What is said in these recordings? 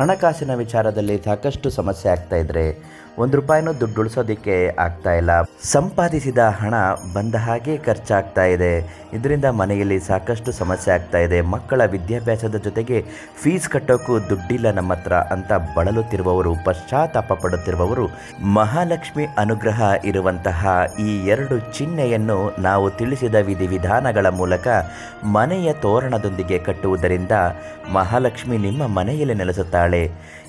ಹಣಕಾಸಿನ ವಿಚಾರದಲ್ಲಿ ಸಾಕಷ್ಟು ಸಮಸ್ಯೆ ಆಗ್ತಾ ಇದ್ರೆ ಒಂದು ರೂಪಾಯಿನೂ ದುಡ್ಡು ಉಳಿಸೋದಕ್ಕೆ ಆಗ್ತಾ ಇಲ್ಲ. ಸಂಪಾದಿಸಿದ ಹಣ ಬಂದ ಹಾಗೆ ಖರ್ಚಾಗ್ತಾ ಇದೆ. ಇದರಿಂದ ಮನೆಯಲ್ಲಿ ಸಾಕಷ್ಟು ಸಮಸ್ಯೆ ಆಗ್ತಾ ಇದೆ. ಮಕ್ಕಳ ವಿದ್ಯಾಭ್ಯಾಸದ ಜೊತೆಗೆ ಫೀಸ್ ಕಟ್ಟೋಕ್ಕೂ ದುಡ್ಡಿಲ್ಲ ನಮ್ಮ ಹತ್ರ ಅಂತ ಬಳಲುತ್ತಿರುವವರು, ಪಶ್ಚಾತ್ತಾಪ ಪಡುತ್ತಿರುವವರು, ಮಹಾಲಕ್ಷ್ಮಿ ಅನುಗ್ರಹ ಇರುವಂತಹ ಈ ಎರಡು ಚಿಹ್ನೆಯನ್ನು ನಾವು ತಿಳಿಸಿದ ವಿಧಿವಿಧಾನಗಳ ಮೂಲಕ ಮನೆಯ ತೋರಣದೊಂದಿಗೆ ಕಟ್ಟುವುದರಿಂದ ಮಹಾಲಕ್ಷ್ಮಿ ನಿಮ್ಮ ಮನೆಯಲ್ಲಿ ನೆಲೆಸುತ್ತಾಳೆ.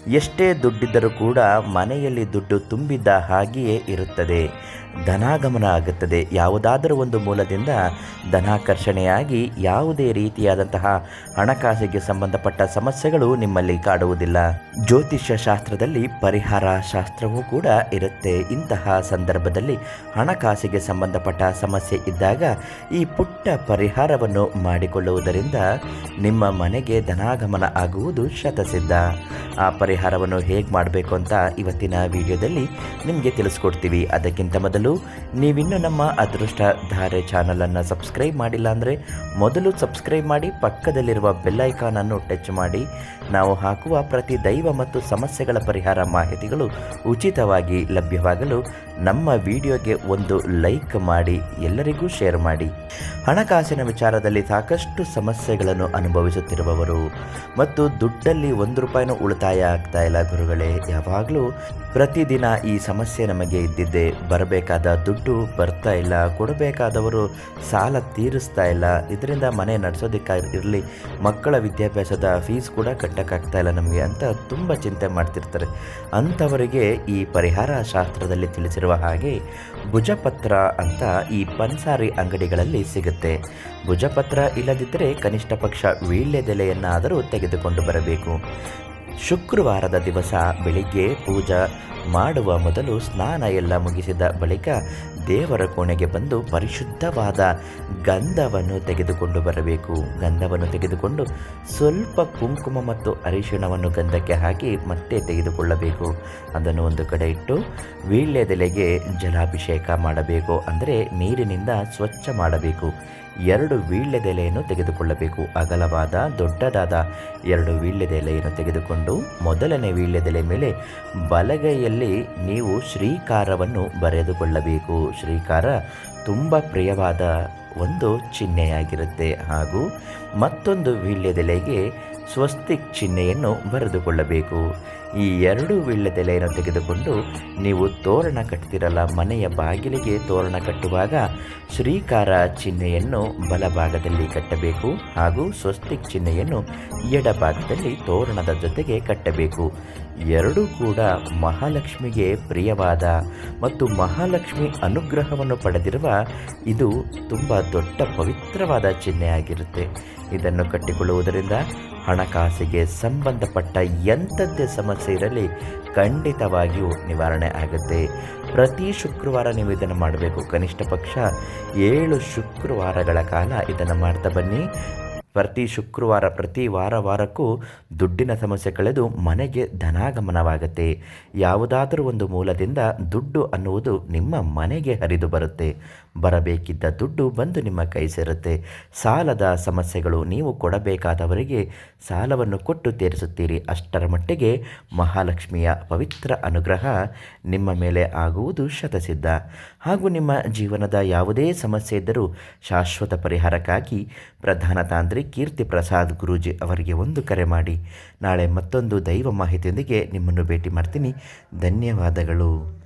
ಎಷ್ಟೇ ದುಡ್ಡಿದ್ದರೂ ಕೂಡ ಮನೆಯಲ್ಲಿ ದುಡ್ಡು ತುಂಬಿದ್ದ ಹಾಗೆಯೇ ಇರುತ್ತದೆ. ಧನಾಗಮನ ಆಗುತ್ತದೆ. ಯಾವುದಾದರೂ ಒಂದು ಮೂಲದಿಂದ ಧನಾಕರ್ಷಣೆಯಾಗಿ ಯಾವುದೇ ರೀತಿಯಾದಂತಹ ಹಣಕಾಸಿಗೆ ಸಂಬಂಧಪಟ್ಟ ಸಮಸ್ಯೆಗಳು ನಿಮ್ಮಲ್ಲಿ ಕಾಡುವುದಿಲ್ಲ. ಜ್ಯೋತಿಷ್ಯ ಶಾಸ್ತ್ರದಲ್ಲಿ ಪರಿಹಾರ ಶಾಸ್ತ್ರವೂ ಕೂಡ ಇರುತ್ತೆ. ಇಂತಹ ಸಂದರ್ಭದಲ್ಲಿ ಹಣಕಾಸಿಗೆ ಸಂಬಂಧಪಟ್ಟ ಸಮಸ್ಯೆ ಇದ್ದಾಗ ಈ ಪುಟ್ಟ ಪರಿಹಾರವನ್ನು ಮಾಡಿಕೊಳ್ಳುವುದರಿಂದ ನಿಮ್ಮ ಮನೆಗೆ ಧನಾಗಮನ ಆಗುವುದು ಶತಸಿದ್ಧ. ಆ ಪರಿಹಾರವನ್ನು ಹೇಗೆ ಮಾಡಬೇಕು ಅಂತ ಇವತ್ತಿನ ವಿಡಿಯೋದಲ್ಲಿ ನಿಮಗೆ ತಿಳಿಸ್ಕೊಡ್ತೀವಿ. ಅದಕ್ಕಿಂತ ಮೊದಲು ನೀವಿನ್ನು ನಮ್ಮ ಅದೃಷ್ಟ ಧಾರೆ ಚಾನಲನ್ನು ಸಬ್ಸ್ಕ್ರೈಬ್ ಮಾಡಿಲ್ಲ ಅಂದರೆ ಮೊದಲು ಸಬ್ಸ್ಕ್ರೈಬ್ ಮಾಡಿ, ಪಕ್ಕದಲ್ಲಿರುವ ಬೆಲ್ಲೈಕಾನನ್ನು ಟಚ್ ಮಾಡಿ. ನಾವು ಹಾಕುವ ಪ್ರತಿ ದೈವ ಮತ್ತು ಸಮಸ್ಯೆಗಳ ಪರಿಹಾರ ಮಾಹಿತಿಗಳು ಉಚಿತವಾಗಿ ಲಭ್ಯವಾಗಲು ನಮ್ಮ ವಿಡಿಯೋಗೆ ಒಂದು ಲೈಕ್ ಮಾಡಿ, ಎಲ್ಲರಿಗೂ ಶೇರ್ ಮಾಡಿ. ಹಣಕಾಸಿನ ವಿಚಾರದಲ್ಲಿ ಸಾಕಷ್ಟು ಸಮಸ್ಯೆಗಳನ್ನು ಅನುಭವಿಸುತ್ತಿರುವವರು ಮತ್ತು ದುಡ್ಡಲ್ಲಿ ಒಂದು ರೂಪಾಯಿನೂ ಉಳಿತಾಯ ಆಗ್ತಾ ಇಲ್ಲ ಗುರುಗಳೇ. ಯಾವಾಗಲೂ ಪ್ರತಿದಿನ ಈ ಸಮಸ್ಯೆ ನಮಗೆ ಇದ್ದಿದ್ದೆ ಬರಬೇಕಾದ ದುಡ್ಡು ಬರ್ತಾ ಇಲ್ಲ, ಕೊಡಬೇಕಾದವರು ಸಾಲ ತೀರಿಸ್ತಾ ಇಲ್ಲ. ಇದರಿಂದ ಮನೆ ನಡೆಸೋದಕ್ಕೆ ಇರಲಿ ಮಕ್ಕಳ ವಿದ್ಯಾಭ್ಯಾಸದ ಫೀಸ್ ಕೂಡ ಕಟ್ಟೋಕ್ಕಾಗ್ತಾ ಇಲ್ಲ ನಮಗೆ ಅಂತ ತುಂಬ ಚಿಂತೆ ಮಾಡ್ತಿರ್ತಾರೆ. ಅಂಥವರಿಗೆ ಈ ಪರಿಹಾರ ಶಾಸ್ತ್ರದಲ್ಲಿ ತಿಳಿಸಿರುವ ಹಾಗೆ ಭುಜಪತ್ರ ಅಂತ ಈ ಪನ್ಸಾರಿ ಅಂಗಡಿಗಳಲ್ಲಿ ಸಿಗುತ್ತೆ. ಭುಜಪತ್ರ ಇಲ್ಲದಿದ್ದರೆ ಕನಿಷ್ಠ ಪಕ್ಷ ವೀಳ್ಯದೆಲೆಯನ್ನಾದರೂ ತೆಗೆದುಕೊಂಡು ಬರಬೇಕು. ಶುಕ್ರವಾರದ ದಿವಸ ಬೆಳಿಗ್ಗೆ ಪೂಜಾ ಮಾಡುವ ಮೊದಲು ಸ್ನಾನ ಎಲ್ಲ ಮುಗಿಸಿದ ಬಳಿಕ ದೇವರ ಕೋಣೆಗೆ ಬಂದು ಪರಿಶುದ್ಧವಾದ ಗಂಧವನ್ನು ತೆಗೆದುಕೊಂಡು ಬರಬೇಕು. ಗಂಧವನ್ನು ತೆಗೆದುಕೊಂಡು ಸ್ವಲ್ಪ ಕುಂಕುಮ ಮತ್ತು ಅರಿಶಿಣವನ್ನು ಗಂಧಕ್ಕೆ ಹಾಕಿ ಮತ್ತೆ ತೆಗೆದುಕೊಳ್ಳಬೇಕು. ಅದನ್ನು ಒಂದು ಕಡೆ ಇಟ್ಟು ವೀಳ್ಯದೆಲೆಗೆ ಜಲಾಭಿಷೇಕ ಮಾಡಬೇಕು. ಅಂದರೆ ನೀರಿನಿಂದ ಸ್ವಚ್ಛ ಮಾಡಬೇಕು. ಎರಡು ವೀಳ್ಯದೆಲೆಯನ್ನು ತೆಗೆದುಕೊಳ್ಳಬೇಕು. ಅಗಲವಾದ, ದೊಡ್ಡದಾದ ಎರಡು ವೀಳ್ಯದೆಲೆಯನ್ನು ತೆಗೆದುಕೊಂಡು ಮೊದಲನೇ ವೀಳ್ಯದೆಲೆ ಮೇಲೆ ಬಲಗೈಯಲ್ಲಿ ನೀವು ಶ್ರೀಕಾರವನ್ನು ಬರೆದುಕೊಳ್ಳಬೇಕು. ಶ್ರೀಕಾರ ತುಂಬ ಪ್ರಿಯವಾದ ಒಂದು ಚಿಹ್ನೆಯಾಗಿರುತ್ತೆ. ಹಾಗೂ ಮತ್ತೊಂದು ವೀಳ್ಯದೆಲೆಗೆ ಸ್ವಸ್ತಿಕ್ ಚಿಹ್ನೆಯನ್ನು ಬರೆದುಕೊಳ್ಳಬೇಕು. ಈ ಎರಡು ವೀಳ್ಯದೆಲೆಯನ್ನು ತೆಗೆದುಕೊಂಡು ನೀವು ತೋರಣ ಕಟ್ತಿರಲ್ಲ, ಮನೆಯ ಬಾಗಿಲಿಗೆ ತೋರಣ ಕಟ್ಟುವಾಗ ಶ್ರೀಕಾರ ಚಿಹ್ನೆಯನ್ನು ಬಲಭಾಗದಲ್ಲಿ ಕಟ್ಟಬೇಕು ಹಾಗೂ ಸ್ವಸ್ತಿಕ್ ಚಿಹ್ನೆಯನ್ನು ಎಡಭಾಗದಲ್ಲಿ ತೋರಣದ ಜೊತೆಗೆ ಕಟ್ಟಬೇಕು. ಎರಡೂ ಕೂಡ ಮಹಾಲಕ್ಷ್ಮಿಗೆ ಪ್ರಿಯವಾದ ಮತ್ತು ಮಹಾಲಕ್ಷ್ಮಿ ಅನುಗ್ರಹವನ್ನು ಪಡೆದಿರುವ ಇದು ತುಂಬ ದೊಡ್ಡ ಪವಿತ್ರವಾದ ಚಿಹ್ನೆಯಾಗಿರುತ್ತೆ. ಇದನ್ನು ಕಟ್ಟಿಕೊಳ್ಳುವುದರಿಂದ ಹಣಕಾಸಿಗೆ ಸಂಬಂಧಪಟ್ಟ ಎಂಥದ್ದೇ ಸಮಸ್ಯೆ ಇರಲಿ, ಖಂಡಿತವಾಗಿಯೂ ನಿವಾರಣೆ ಆಗುತ್ತೆ. ಪ್ರತಿ ಶುಕ್ರವಾರ ನೀವು ಇದನ್ನು ಮಾಡಬೇಕು. ಕನಿಷ್ಠ ಪಕ್ಷ ಏಳು ಶುಕ್ರವಾರಗಳ ಕಾಲ ಇದನ್ನು ಮಾಡ್ತಾ ಬನ್ನಿ. ಪ್ರತಿ ಶುಕ್ರವಾರ, ಪ್ರತಿ ವಾರ, ವಾರಕ್ಕೂ ದುಡ್ಡಿನ ಸಮಸ್ಯೆ ಕಳೆದು ಮನೆಗೆ ಧನಾಗಮನವಾಗುತ್ತೆ. ಯಾವುದಾದರೂ ಒಂದು ಮೂಲದಿಂದ ದುಡ್ಡು ಅನ್ನುವುದು ನಿಮ್ಮ ಮನೆಗೆ ಹರಿದು ಬರುತ್ತೆ. ಬರಬೇಕಿದ್ದ ದುಡ್ಡು ಬಂದು ನಿಮ್ಮ ಕೈ ಸೇರುತ್ತೆ. ಸಾಲದ ಸಮಸ್ಯೆಗಳು ನೀವು ಕೊಡಬೇಕಾದವರಿಗೆ ಸಾಲವನ್ನು ಕೊಟ್ಟು ತೀರಿಸುತ್ತೀರಿ. ಅಷ್ಟರ ಮಟ್ಟಿಗೆ ಮಹಾಲಕ್ಷ್ಮಿಯ ಪವಿತ್ರ ಅನುಗ್ರಹ ನಿಮ್ಮ ಮೇಲೆ ಆಗುವುದು ಶತಸಿದ್ಧ. ಹಾಗೂ ನಿಮ್ಮ ಜೀವನದ ಯಾವುದೇ ಸಮಸ್ಯೆ ಇದ್ದರೂ ಶಾಶ್ವತ ಪರಿಹಾರಕ್ಕಾಗಿ ಪ್ರಧಾನ ತಾಂತ್ರಿಕ್ ಕೀರ್ತಿ ಪ್ರಸಾದ್ ಗುರೂಜಿ ಅವರಿಗೆ ಒಂದು ಕರೆ ಮಾಡಿ. ನಾಳೆ ಮತ್ತೊಂದು ದೈವ ಮಾಹಿತಿಯೊಂದಿಗೆ ನಿಮ್ಮನ್ನು ಭೇಟಿ ಮಾಡ್ತೀನಿ. ಧನ್ಯವಾದಗಳು.